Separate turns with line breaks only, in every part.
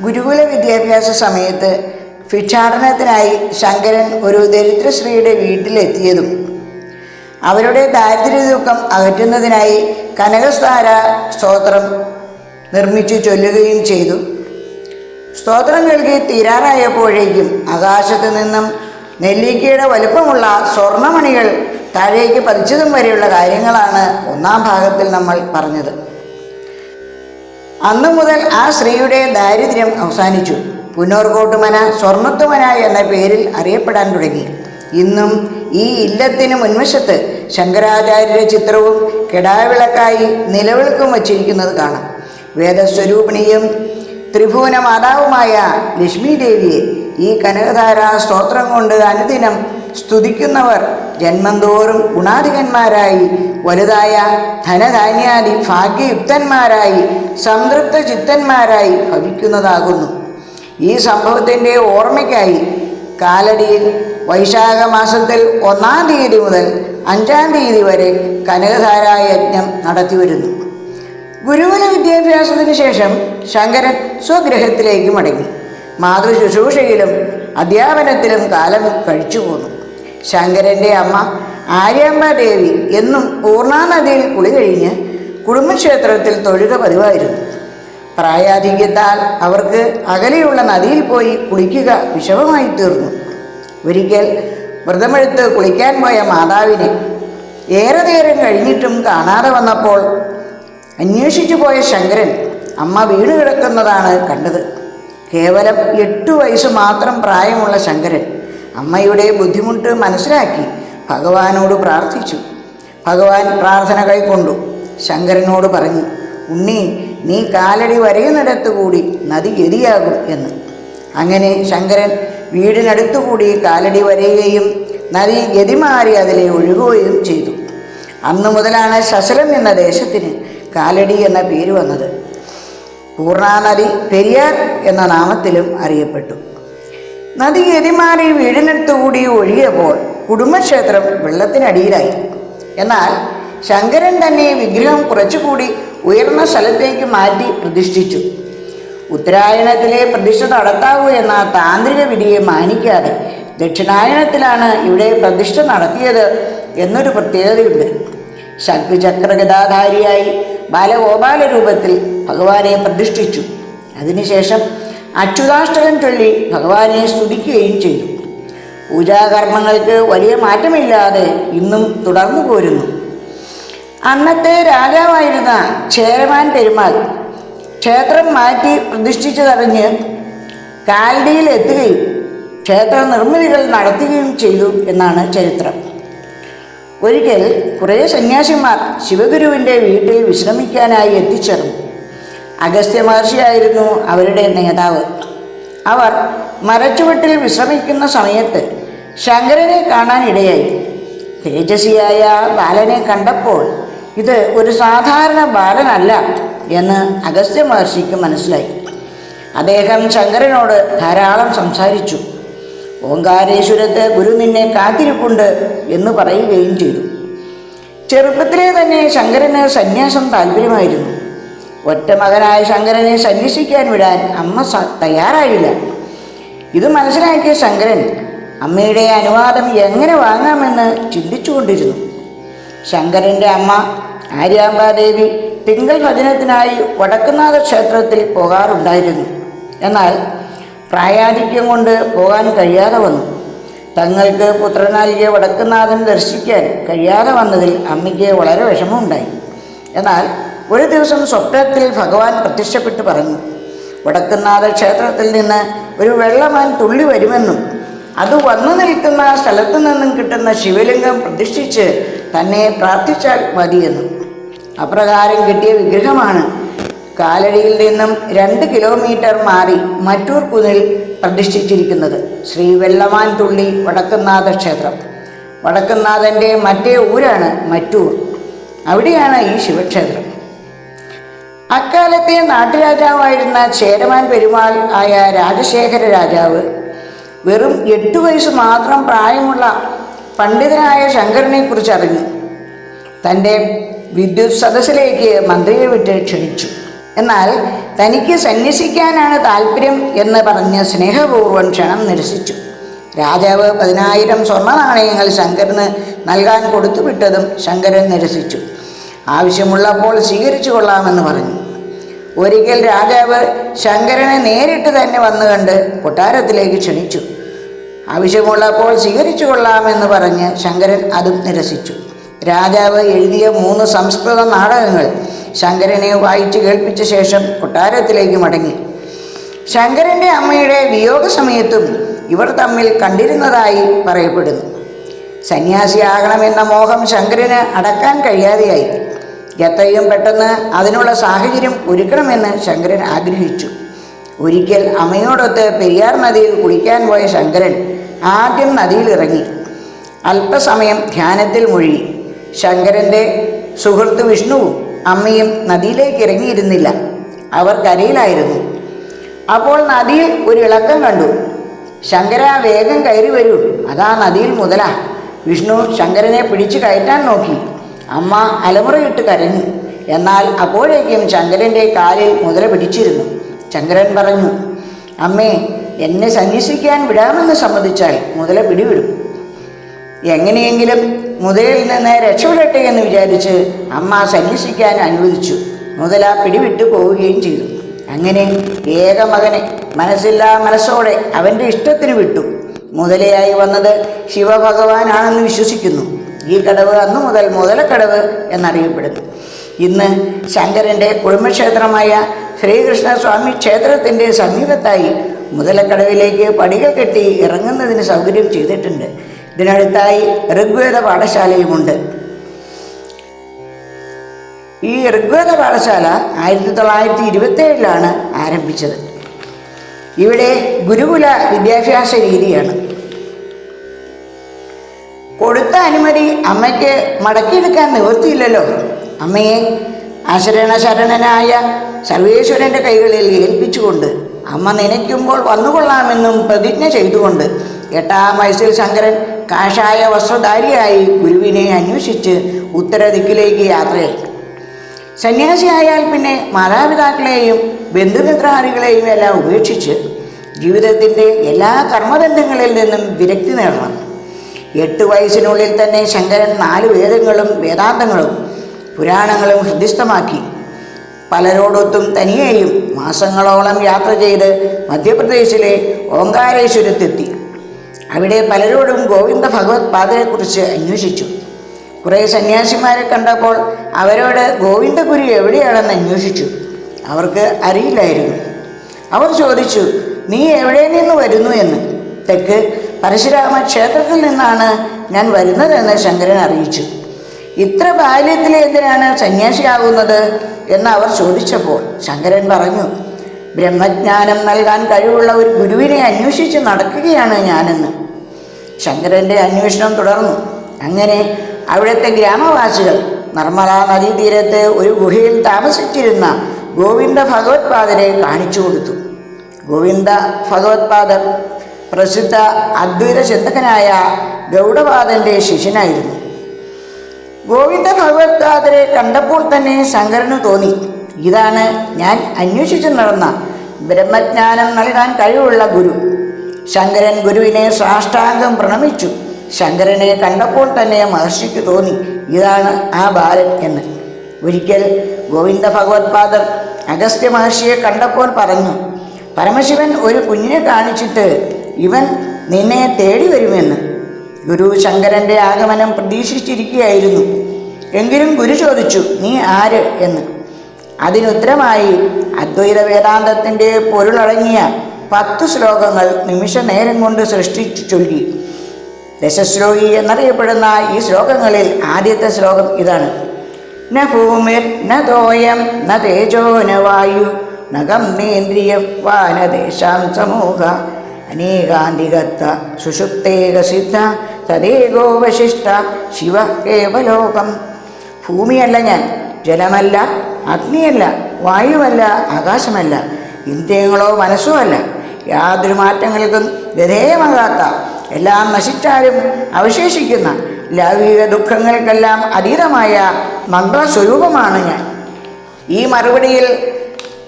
ഗുരുകുല വിദ്യാഭ്യാസ സമയത്ത് ഭിക്ഷാടനത്തിനായി ശങ്കരൻ ഒരു ദരിദ്രശ്രീയുടെ വീട്ടിലെത്തിയതും അവരുടെ ദാരിദ്ര്യ ദുഃഖം അകറ്റുന്നതിനായി കനകസ്ഥാര സ്തോത്രം നിർമ്മിച്ചു ചൊല്ലുകയും ചെയ്തു. സ്തോത്രം നൽകി തീരാറായപ്പോഴേക്കും ആകാശത്ത് നിന്നും നെല്ലിക്കയുടെ വലുപ്പമുള്ള സ്വർണമണികൾ താഴേക്ക് പതിച്ചതും വരെയുള്ള കാര്യങ്ങളാണ് ഒന്നാം ഭാഗത്തിൽ നമ്മൾ പറഞ്ഞത്. അന്നു മുതൽ ആ സ്ത്രീയുടെ ദാരിദ്ര്യം അവസാനിച്ചു. പുന്നോർകോട്ടുമന സ്വർണത്തുമന എന്ന പേരിൽ അറിയപ്പെടാൻ തുടങ്ങി. ഇന്നും ഈ ഇല്ലത്തിന് മുൻവശത്ത് ശങ്കരാചാര്യരുടെ ചിത്രവും കെടാവിളക്കായി നിലവിളക്കും വച്ചിരിക്കുന്നത് കാണാം. വേദസ്വരൂപിണിയും ത്രിഭുവന മാതാവുമായ ലക്ഷ്മി ദേവിയെ ഈ കനകധാര സ്തോത്രം കൊണ്ട് അനുദിനം സ്തുതിക്കുന്നവർ ജന്മന്തോറും ഗുണാധികന്മാരായി വലുതായ ധനധാന്യാദി ഭാഗ്യയുക്തന്മാരായി സംതൃപ്ത ചിത്തന്മാരായി ഭവിക്കുന്നതാകുന്നു. ഈ സംഭവത്തിന്റെ ഓർമ്മയ്ക്കായി കാലടിയിൽ വൈശാഖ മാസത്തിൽ ഒന്നാം തീയതി മുതൽ അഞ്ചാം തീയതി വരെ കനകധാര യജ്ഞം നടത്തിവരുന്നു ഗുരുകുല വിദ്യാഭ്യാസത്തിന് ശേഷം ശങ്കരൻ സ്വഗൃഹത്തിലേക്ക് മടങ്ങി. മാതൃ ശുശ്രൂഷയിലും അധ്യാപനത്തിലും കാലം കഴിച്ചു പോന്നു. ശങ്കരന്റെ അമ്മ ആര്യമ്മ ദേവി എന്നും പൂർണാനദിയിൽ കുളി കഴിഞ്ഞ് കുടുംബക്ഷേത്രത്തിൽ തൊഴുക പതിവായിരുന്നു. പ്രായാധിക്യത്താൽ അവർക്ക് അകലെയുള്ള നദിയിൽ പോയി കുളിക്കുക വിഷമമായി തീർന്നു. ഒരിക്കൽ വ്രതമെടുത്ത് കുളിക്കാൻ പോയ മാതാവിനെ ഏറെ നേരം കഴിഞ്ഞിട്ടും കാണാതെ വന്നപ്പോൾ അന്വേഷിച്ചു പോയ ശങ്കരൻ അമ്മ വീണ് കിടക്കുന്നതാണ് കണ്ടത്. കേവലം എട്ടു വയസ്സ് മാത്രം പ്രായമുള്ള ശങ്കരൻ അമ്മയുടെ ബുദ്ധിമുട്ട് മനസ്സിലാക്കി ഭഗവാനോട് പ്രാർത്ഥിച്ചു. ഭഗവാൻ പ്രാർത്ഥന കൈക്കൊണ്ടു. ശങ്കരനോട് പറഞ്ഞു ഉണ്ണി നീ കാലടി വരയുന്നിടത്തുകൂടി നദി ഗതിയാകും എന്ന്. അങ്ങനെ ശങ്കരൻ വീടിനടുത്തുകൂടി കാലടി വരയുകയും നദി ഗതി മാറി അതിലെ ഒഴുകുകയും ചെയ്തു. അന്നു മുതലാണ് ശശരം എന്ന ദേശത്തിന് കാലടി എന്ന പേര് വന്നത്. പൂർണാനദി പെരിയാർ എന്ന നാമത്തിലും അറിയപ്പെട്ടു. നദി എതിമാറി വീടിനടുത്തുകൂടി ഒഴുകിയപ്പോൾ കുടുംബക്ഷേത്രം വെള്ളത്തിനടിയിലായി. എന്നാൽ ശങ്കരൻ തന്നെ വിഗ്രഹം കുറച്ചുകൂടി ഉയർന്ന സ്ഥലത്തേക്ക് മാറ്റി പ്രതിഷ്ഠിച്ചു. ഉത്തരായണത്തിലെ പ്രതിഷ്ഠ നടത്താവൂ എന്ന താന്ത്രിക വിധിയെ മാനിക്കാതെ ദക്ഷിണായണത്തിലാണ് ഇവിടെ പ്രതിഷ്ഠ നടത്തിയത് എന്നൊരു പ്രത്യേകതയുണ്ട്. ശംഖുചക്രഗതാധാരിയായി ബാലഗോപാല രൂപത്തിൽ ഭഗവാനെ പ്രതിഷ്ഠിച്ചു. അതിനുശേഷം അച്യുതാഷ്ടകം ചൊല്ലി ഭഗവാനെ സ്തുതിക്കുകയും ചെയ്തു. പൂജാകർമ്മങ്ങൾക്ക് വലിയ മാറ്റമില്ലാതെ ഇന്നും തുടർന്നു പോരുന്നു. അന്നത്തെ രാജാവായിരുന്ന ചേരമാൻ പെരുമാൾ ക്ഷേത്രം മാറ്റി പ്രതിഷ്ഠിച്ചതറിഞ്ഞ് കാൽഡിയിൽ എത്തുകയും ക്ഷേത്ര നിർമ്മിതികൾ നടത്തുകയും ചെയ്തു എന്നാണ് ചരിത്രം. ഒരിക്കൽ കുറേ സന്യാസിമാർ ശിവഗുരുവിന്റെ വീട്ടിൽ വിശ്രമിക്കാനായി എത്തിച്ചേർന്നു. അഗസ്ത്യ മഹർഷിയായിരുന്നു അവരുടെ നേതാവ്. അവർ മരച്ചുവട്ടിൽ വിശ്രമിക്കുന്ന സമയത്ത് ശങ്കരനെ കാണാനിടയായി. തേജസ്വിയായ ബാലനെ കണ്ടപ്പോൾ ഇത് ഒരു സാധാരണ ബാലനല്ല എന്ന് അഗസ്ത്യ മഹർഷിക്ക് മനസ്സിലായി. അദ്ദേഹം ശങ്കരനോട് ധാരാളം സംസാരിച്ചു. ഓങ്കാരേശ്വരത്ത് ഗുരു നിന്നെ കാത്തിരിപ്പുണ്ട് എന്ന് പറയുകയും ചെയ്തു. ചെറുപ്പത്തിലെ തന്നെ ശങ്കരന് സന്യാസം താല്പര്യമായിരുന്നു. ഒറ്റ മകനായ ശങ്കരനെ സന്യസിക്കാൻ വിടാൻ അമ്മ തയ്യാറായില്ല. ഇത് മനസ്സിലാക്കിയ ശങ്കരൻ അമ്മയുടെ അനുവാദം എങ്ങനെ വാങ്ങാമെന്ന് ചിന്തിച്ചുകൊണ്ടിരുന്നു. ശങ്കരന്റെ അമ്മ ആര്യാമ്പാദേവി തിങ്കൾ ഭജനത്തിനായി വടക്കുന്നാഥ ക്ഷേത്രത്തിൽ പോകാറുണ്ടായിരുന്നു. എന്നാൽ പ്രായാധിക്യം കൊണ്ട് പോകാൻ കഴിയാതെ വന്നു. തങ്ങൾക്ക് പുത്രനാലിയെ വടക്കുനാഥൻ ദർശിക്കാൻ കഴിയാതെ വന്നതിൽ അമ്മയ്ക്ക് വളരെ വിഷമമുണ്ടായി. എന്നാൽ ഒരു ദിവസം സ്വപ്നത്തിൽ ഭഗവാൻ പ്രത്യക്ഷപ്പെട്ട് പറഞ്ഞു വടക്കുന്നാഥ ക്ഷേത്രത്തിൽ നിന്ന് ഒരു വെള്ളമാൻ തുള്ളി വരുമെന്നും അത് വന്നു നിൽക്കുന്ന സ്ഥലത്തു നിന്നും കിട്ടുന്ന ശിവലിംഗം പ്രതിഷ്ഠിച്ച് തന്നെ പ്രാർത്ഥിച്ചാൽ മതിയെന്നും. അപ്രകാരം കിട്ടിയ വിഗ്രഹമാണ് കാലടിയിൽ നിന്നും രണ്ട് കിലോമീറ്റർ മാറി മറ്റൂർ കുന്നിൽ പ്രതിഷ്ഠിച്ചിരിക്കുന്നത് ശ്രീ വെള്ളമാൻ തുള്ളി വടക്കുന്നാഥ ക്ഷേത്രം. വടക്കുന്നാഥന്റെ മറ്റേ ഊരാണ് മറ്റൂർ. അവിടെയാണ് ഈ ശിവക്ഷേത്രം. അക്കാലത്തെ നാട്ടുരാജാവായിരുന്ന ചേരമാൻ പെരുമാൾ ആയ രാജശേഖര രാജാവ് വെറും എട്ട് വയസ്സ് മാത്രം പ്രായമുള്ള പണ്ഡിതനായ ശങ്കരനെക്കുറിച്ച് അറിഞ്ഞു തന്റെ വിദ്യുത് സദസ്സിലേക്ക് മന്ത്രിയെ വിട്ട് ക്ഷണിച്ചു. എന്നാൽ തനിക്ക് സന്യസിക്കാനാണ് താല്പര്യം എന്ന് പറഞ്ഞ് സ്നേഹപൂർവം ക്ഷണം നിരസിച്ചു. രാജാവ് പതിനായിരം സ്വർണ നാണയങ്ങൾ ശങ്കരന് നൽകാൻ കൊടുത്തുവിട്ടതും ശങ്കരൻ നിരസിച്ചു. ആവശ്യമുള്ളപ്പോൾ സ്വീകരിച്ചു കൊള്ളാമെന്ന് പറഞ്ഞു. ഒരിക്കൽ രാജാവ് ശങ്കരനെ നേരിട്ട് തന്നെ വന്നു കണ്ട് കൊട്ടാരത്തിലേക്ക് ക്ഷണിച്ചു. ആവശ്യമുള്ളപ്പോൾ സ്വീകരിച്ചു കൊള്ളാമെന്ന് പറഞ്ഞ് ശങ്കരൻ അതും നിരസിച്ചു. രാജാവ് എഴുതിയ മൂന്ന് സംസ്കൃത നാടകങ്ങൾ ശങ്കരനെ വായിച്ചു കേൾപ്പിച്ച ശേഷം കൊട്ടാരത്തിലേക്ക് മടങ്ങി. ശങ്കരന്റെ അമ്മയുടെ വിയോഗ സമയത്തും ഇവർ തമ്മിൽ കണ്ടിരുന്നതായി പറയപ്പെടുന്നു. സന്യാസിയാകണമെന്ന മോഹം ശങ്കരന് അടക്കാൻ കഴിയാതെയായി. എത്രയും പെട്ടെന്ന് അതിനുള്ള സാഹചര്യം ഒരുക്കണമെന്ന് ശങ്കരൻ ആഗ്രഹിച്ചു. ഒരിക്കൽ അമ്മയോടൊത്ത് പെരിയാർ നദിയിൽ കുളിക്കാൻ പോയ ശങ്കരൻ ആദ്യം നദിയിൽ ഇറങ്ങി. അല്പസമയം ധ്യാനത്തിൽ മുഴുകി. ശങ്കരന്റെ സുഹൃത്ത് വിഷ്ണുവും അമ്മയും നദിയിലേക്ക് ഇറങ്ങിയിരുന്നില്ല. അവർ കരയിലായിരുന്നു. അപ്പോൾ നദിയിൽ ഒരു ഇളക്കം കണ്ടു. ശങ്കര വേഗം കയറി വരൂ. അതാ നദിയിൽ മുതല. വിഷ്ണു ശങ്കരനെ പിടിച്ചു കയറ്റാൻ നോക്കി. അമ്മ അലമുറയിട്ട് കരഞ്ഞു. എന്നാൽ അപ്പോഴേക്കും ശങ്കരന്റെ കാലിൽ മുതല പിടിച്ചിരുന്നു. ശങ്കരൻ പറഞ്ഞു അമ്മേ എന്നെ സന്യസിക്കാൻ വിടാമെന്ന് സമ്മതിച്ചാൽ മുതല പിടിവിടും. എങ്ങനെയെങ്കിലും മുതലിൽ നിന്ന് രക്ഷപ്പെടട്ടെ എന്ന് വിചാരിച്ച് അമ്മ സന്യസിക്കാൻ അനുവദിച്ചു. മുതല പിടിവിട്ടു പോവുകയും ചെയ്തു. അങ്ങനെ ഏക മകനെ മനസ്സില്ലാ മനസ്സോടെ അവന്റെ ഇഷ്ടത്തിന് വിട്ടു. മുതലയായി വന്നത് ശിവഭഗവാനാണെന്ന് വിശ്വസിക്കുന്നു. ഈ കടവ് അന്നു മുതൽ മുതലക്കടവ് എന്നറിയപ്പെടുന്നു. ഇന്ന് ശങ്കരന്റെ കുടുംബക്ഷേത്രമായ ശ്രീകൃഷ്ണസ്വാമി ക്ഷേത്രത്തിന്റെ സമീപത്തായി മുതലക്കടവിലേക്ക് പടികൾ കെട്ടി ഇറങ്ങുന്നതിന് സൗകര്യം ചെയ്തിട്ടുണ്ട്. ഇതിനടുത്തായി ഋഗ്വേദ പാഠശാലയുമുണ്ട്. ഈ ഋഗ്വേദ പാഠശാല ആയിരത്തി തൊള്ളായിരത്തി ഇരുപത്തേഴിലാണ് ആരംഭിച്ചത്. ഇവിടെ ഗുരുകുല വിദ്യാഭ്യാസ രീതിയാണ്. കൊടുത്ത അനുമതി അമ്മയ്ക്ക് മടക്കിയെടുക്കാൻ നിവൃത്തിയില്ലല്ലോ. അമ്മയെ അശരണ ശരണനായ സർവേശ്വരന്റെ കൈകളിൽ ഏൽപ്പിച്ചുകൊണ്ട് അമ്മ നനയ്ക്കുമ്പോൾ വന്നുകൊള്ളാമെന്നും പ്രതിജ്ഞ ചെയ്തുകൊണ്ട് എട്ടാം വയസ്സിൽ ശങ്കരൻ കാഷായ വസ്ത്രധാരിയായി ഗുരുവിനെ അന്വേഷിച്ച് ഉത്തരദിക്കിലേക്ക് യാത്രയായി. സന്യാസിയായാൽ പിന്നെ മാതാപിതാക്കളെയും ബന്ധുമിത്രാദികളെയും എല്ലാം ഉപേക്ഷിച്ച് ജീവിതത്തിന്റെ എല്ലാ കർമ്മബന്ധങ്ങളിൽ നിന്നും വിരക്തി നേടണം. എട്ട് വയസ്സിനുള്ളിൽ തന്നെ ശങ്കരൻ നാല് വേദങ്ങളും വേദാന്തങ്ങളും പുരാണങ്ങളും ഹൃദിസ്ഥമാക്കി പലരോടൊത്തും തനിയെയും മാസങ്ങളോളം യാത്ര ചെയ്ത് മധ്യപ്രദേശിലെ ഓങ്കാരേശ്വരത്തെത്തി. അവിടെ പലരോടും ഗോവിന്ദ ഭഗവത് പാദരെക്കുറിച്ച് അന്വേഷിച്ചു. കുറേ സന്യാസിമാരെ കണ്ടപ്പോൾ അവരോട് ഗോവിന്ദഗുരു എവിടെയാണെന്ന് അന്വേഷിച്ചു. അവർക്ക് അറിയില്ലായിരുന്നു. അവർ ചോദിച്ചു നീ എവിടെ നിന്ന് വരുന്നു എന്ന്? തെക്ക് പരശുരാമ ക്ഷേത്രത്തിൽ നിന്നാണ് ഞാൻ വരുന്നതെന്ന് ശങ്കരൻ അറിയിച്ചു. ഇത്ര ബാല്യത്തിൽ എന്തിനാണ് സന്യാസിയാകുന്നത്? എന്ന് അവർ ചോദിച്ചപ്പോൾ ശങ്കരൻ പറഞ്ഞു ബ്രഹ്മജ്ഞാനം നൽകാൻ കഴിവുള്ള ഒരു ഗുരുവിനെ അന്വേഷിച്ച് നടക്കുകയാണ് ഞാനെന്ന്. ശങ്കരന്റെ അന്വേഷണം തുടർന്നു. അങ്ങനെ അവിടുത്തെ ഗ്രാമവാസികൾ നർമ്മദാ നദീതീരത്ത് ഒരു ഗുഹയിൽ താമസിച്ചിരുന്ന ഗോവിന്ദ ഭഗവത്പാദരെ കാണിച്ചു കൊടുത്തു. ഗോവിന്ദ ഭഗവത്പാദർ പ്രസിദ്ധ അദ്വൈത ചിന്തകനായ ഗൗഡപാദന്റെ ശിഷ്യനായിരുന്നു. ഗോവിന്ദ ഭഗവത്പാദരെ കണ്ടപ്പോൾ തന്നെ ശങ്കരന് തോന്നി ഇതാണ് ഞാൻ അന്വേഷിച്ചു നടന്ന ബ്രഹ്മജ്ഞാനം നൽകാൻ കഴിവുള്ള ഗുരു. ശങ്കരൻ ഗുരുവിനെ സാഷ്ടാംഗം പ്രണമിച്ചു. ശങ്കരനെ കണ്ടപ്പോൾ തന്നെ മഹർഷിക്ക് തോന്നി ഇതാണ് ആ ബാലൻ എന്ന്. ഒരിക്കൽ ഗോവിന്ദ ഭഗവത്പാദർ അഗസ്ത്യ മഹർഷിയെ കണ്ടപ്പോൾ പറഞ്ഞു പരമശിവൻ ഒരു കുഞ്ഞിനെ കാണിച്ചിട്ട് ഇവൻ നിന്നെ തേടി വരുമെന്ന്. ഗുരു ശങ്കരന്റെ ആഗമനം പ്രതീക്ഷിച്ചിരിക്കുകയായിരുന്നു. എങ്കിലും ഗുരു ചോദിച്ചു നീ ആര് എന്ന്? അതിനുത്തരമായി അദ്വൈത വേദാന്തത്തിന്റെ പൊരുളടങ്ങിയ പത്ത് ശ്ലോകങ്ങൾ നിമിഷ നേരം കൊണ്ട് സൃഷ്ടിച്ചു ചൊല്ലി. ദശശ്ലോകി എന്നറിയപ്പെടുന്ന ഈ ശ്ലോകങ്ങളിൽ ആദ്യത്തെ ശ്ലോകം ഇതാണ്. ന ഭൂമിർ ന തോയം ന തേജോ ന വായു നഖം നേന്ദ്രിയം വാനദേശാം സമൂഹ അനേകാന്തികത്ത സുഷുപ്തേക സിദ്ധ തദേകോവശിഷ്ട ശിവ കേവലോകം ഭൂമിയല്ല ഞാൻ ജലമല്ല അഗ്നിയല്ല വായുവല്ല ആകാശമല്ല ഇന്ദ്രിയങ്ങളോ മനസ്സുമല്ല യാതൊരു മാറ്റങ്ങൾക്കും വിധേയമാകാത്ത എല്ലാം നശിച്ചാലും അവശേഷിക്കുന്ന ലൗകിക ദുഃഖങ്ങൾക്കെല്ലാം അതീതമായ മന്ത്രസ്വരൂപമാണ് ഞാൻ. ഈ മറുപടിയിൽ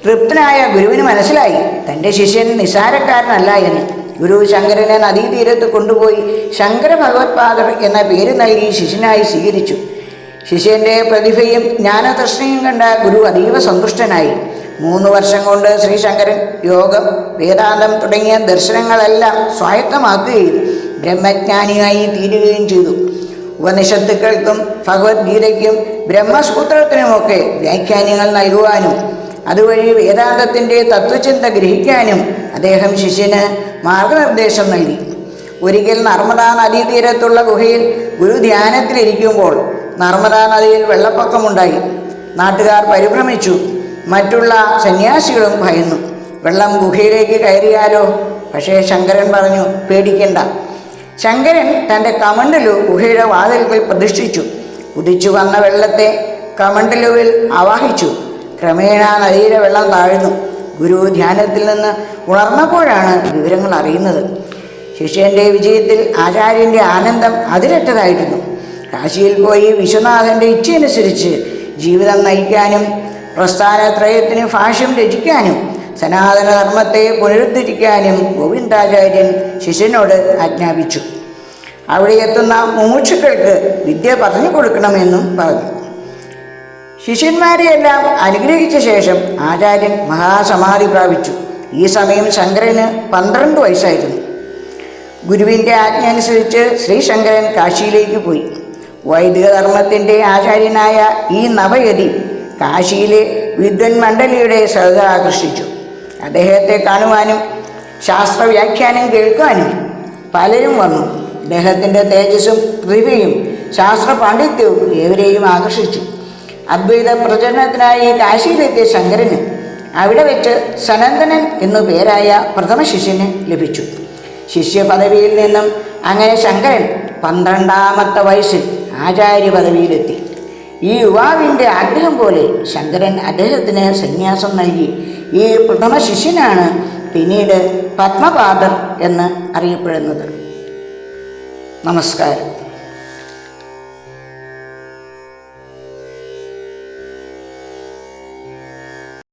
തൃപ്തനായ ഗുരുവിന് മനസ്സിലായി. തന്റെ ശിഷ്യൻ നിസാരക്കാരനല്ല എന്ന്. ഗുരു ശങ്കരനെ നദീതീരത്ത് കൊണ്ടുപോയി ശങ്കര ഭഗവത്പാദർ എന്ന പേര് നൽകി ശിഷ്യനായി സ്വീകരിച്ചു. ശിഷ്യന്റെ പ്രതിഭയും ജ്ഞാനതൃഷ്ണയും കണ്ട ഗുരു അതീവ സന്തുഷ്ടനായി. മൂന്ന് വർഷം കൊണ്ട് ശ്രീശങ്കരൻ യോഗം വേദാന്തം തുടങ്ങിയ ദർശനങ്ങളെല്ലാം സ്വായത്തമാക്കുകയും ബ്രഹ്മജ്ഞാനിയായി തീരുകയും ചെയ്തു. ഉപനിഷത്തുക്കൾക്കും ഭഗവത്ഗീതയ്ക്കും ബ്രഹ്മസൂത്രത്തിനുമൊക്കെ വ്യാഖ്യാനങ്ങൾ നൽകുവാനും അതുവഴി വേദാന്തത്തിന്റെ തത്വചിന്ത ഗ്രഹിക്കാനും അദ്ദേഹം ശിഷ്യന് മാർഗനിർദ്ദേശം നൽകി. ഒരിക്കൽ നർമ്മദാ നദീതീരത്തുള്ള ഗുഹയിൽ ഗുരു ധ്യാനത്തിലിരിക്കുമ്പോൾ നർമ്മദാ നദിയിൽ വെള്ളപ്പൊക്കമുണ്ടായി. നാട്ടുകാർ പരിഭ്രമിച്ചു. മറ്റുള്ള സന്യാസികളും ഭയന്നു. വെള്ളം ഗുഹയിലേക്ക് കയറിയാലോ? പക്ഷേ ശങ്കരൻ പറഞ്ഞു പേടിക്കണ്ട. ശങ്കരൻ തന്റെ കമണ്ടലു ഗുഹയുടെ വാതിൽക്കൽ പ്രതിഷ്ഠിച്ചു. കുതിച്ചു വന്ന വെള്ളത്തെ കമണ്ടലുവിൽ ആവാഹിച്ചു. ക്രമേണ നദിയിലെ വെള്ളം താഴ്ന്നു. ഗുരു ധ്യാനത്തിൽ നിന്ന് ഉണർന്നപ്പോഴാണ് വിവരങ്ങൾ അറിയുന്നത്. ശിഷ്യന്റെ വിജയത്തിൽ ആചാര്യന്റെ ആനന്ദം അതിരറ്റതായിരുന്നു കാശിയിൽ പോയി വിശ്വനാഥന്റെ ഇച്ഛയനുസരിച്ച് ജീവിതം നയിക്കാനും പ്രസ്ഥാനത്രയത്തിന് ഭാഷ്യം രചിക്കാനും സനാതനധർമ്മത്തെ പുനരുദ്ധരിക്കാനും ഗോവിന്ദാചാര്യൻ ശിഷ്യനോട് ആജ്ഞാപിച്ചു. അവിടെ എത്തുന്ന മുമുക്ഷുക്കൾക്ക് വിദ്യ പറഞ്ഞു കൊടുക്കണമെന്നും പറഞ്ഞു. ശിഷ്യന്മാരെയെല്ലാം അനുഗ്രഹിച്ച ശേഷം ആചാര്യൻ മഹാസമാധി പ്രാപിച്ചു. ഈ സമയം ശങ്കരന് പന്ത്രണ്ട് വയസ്സായിരുന്നു. ഗുരുവിന്റെ ആജ്ഞ അനുസരിച്ച് ശ്രീശങ്കരൻ കാശിയിലേക്ക് പോയി. വൈദിക ധർമ്മത്തിന്റെ ആചാര്യനായ ഈ നവയതി കാശിയിലെ വിദ്വൻ മണ്ഡലിയുടെ ശ്രദ്ധ ആകർഷിച്ചു അദ്ദേഹത്തെ കാണുവാനും ശാസ്ത്ര ശാസ്ത്രവ്യാഖ്യാനം കേൾക്കാനും പലരും വന്നു. അദ്ദേഹത്തിന്റെ തേജസ്സും പ്രതിഭയും ശാസ്ത്ര പാണ്ഡിത്യവും ഏവരെയും ആകർഷിച്ചു. അദ്വൈത പ്രചരണത്തിനായി കാശിയിലെത്തിയ ശങ്കരന് അവിടെ വെച്ച് സനന്ദനൻ എന്നു പേരായ പ്രഥമ ശിഷ്യന് ലഭിച്ചു. ശിഷ്യ പദവിയിൽ നിന്നും അങ്ങനെ ശങ്കരൻ പന്ത്രണ്ടാമത്തെ വയസ്സിൽ ആചാര്യ പദവിയിലെത്തി ഈ യുവാവിന്റെ ആഗ്രഹം പോലെ ശങ്കരൻ അദ്ദേഹത്തിന് സന്യാസം നൽകി. ഈ പ്രഥമ ശിഷ്യനാണ് പിന്നീട് പത്മപാദർ എന്ന് അറിയപ്പെടുന്നത്. നമസ്കാരം.